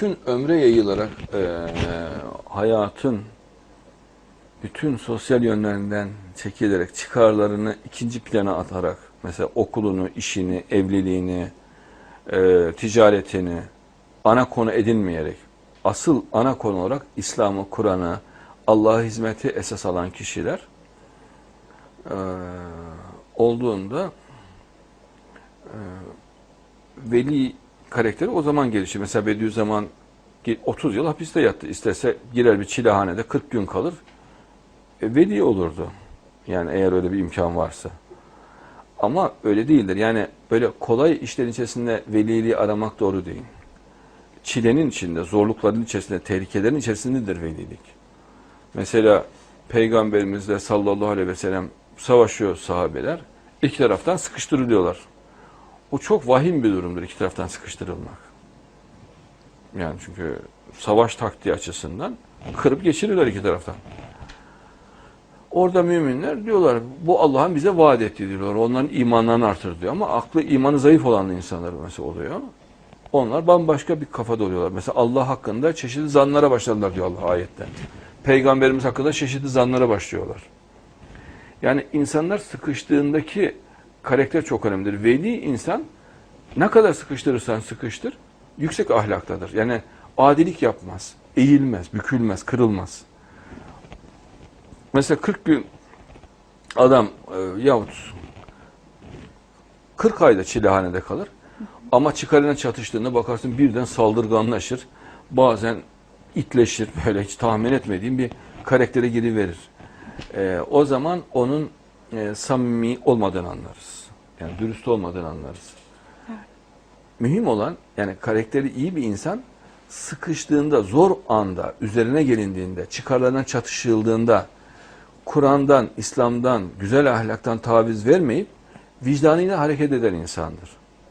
bütün ömre yayılarak e, hayatın bütün sosyal yönlerinden çekilerek çıkarlarını ikinci plana atarak mesela okulunu, işini, evliliğini, e, ticaretini ana konu edinmeyerek asıl ana konu olarak İslam'ı, Kur'an'ı, Allah'a hizmeti esas alan kişiler e, olduğunda e, veli karakteri o zaman gelişir. Mesela Bediüzzaman 30 yıl hapiste yattı. İstese girer bir çilehanede 40 gün kalır. E, veli olurdu. Yani eğer öyle bir imkan varsa. Ama öyle değildir. Yani böyle kolay işlerin içerisinde veliliği aramak doğru değil. Çilenin içinde, zorlukların içerisinde, tehlikelerin içerisindedir velilik. Mesela Peygamberimizle sallallahu aleyhi ve sellem savaşıyor sahabeler. İki taraftan sıkıştırılıyorlar. O çok vahim bir durumdur iki taraftan sıkıştırılmak. Yani çünkü savaş taktiği açısından kırıp geçirirler iki taraftan. Orada müminler diyorlar bu Allah'ın bize vaat ettiği diyorlar. Onların imanlarını artır diyor. Ama aklı imanı zayıf olan insanlar mesela oluyor. Onlar bambaşka bir kafada oluyorlar. Mesela Allah hakkında çeşitli zanlara başladılar diyor Allah ayette. Peygamberimiz hakkında çeşitli zanlara başlıyorlar. Yani insanlar sıkıştığındaki karakter çok önemlidir. Veli insan ne kadar sıkıştırırsan sıkıştır yüksek ahlaktadır. Yani adilik yapmaz, eğilmez, bükülmez, kırılmaz. Mesela 40 gün adam e, yahut 40 ayda çilehanede kalır. Ama çıkarına çatıştığında bakarsın birden saldırganlaşır. Bazen itleşir böyle hiç tahmin etmediğim bir karaktere giriverir. E, o zaman onun e, samimi olmadığını anlarız. Yani dürüst olmadığını anlarız. Mühim olan yani karakteri iyi bir insan sıkıştığında, zor anda, üzerine gelindiğinde, çıkarlarına çatışıldığında Kur'an'dan, İslam'dan, güzel ahlaktan taviz vermeyip vicdanıyla hareket eden insandır.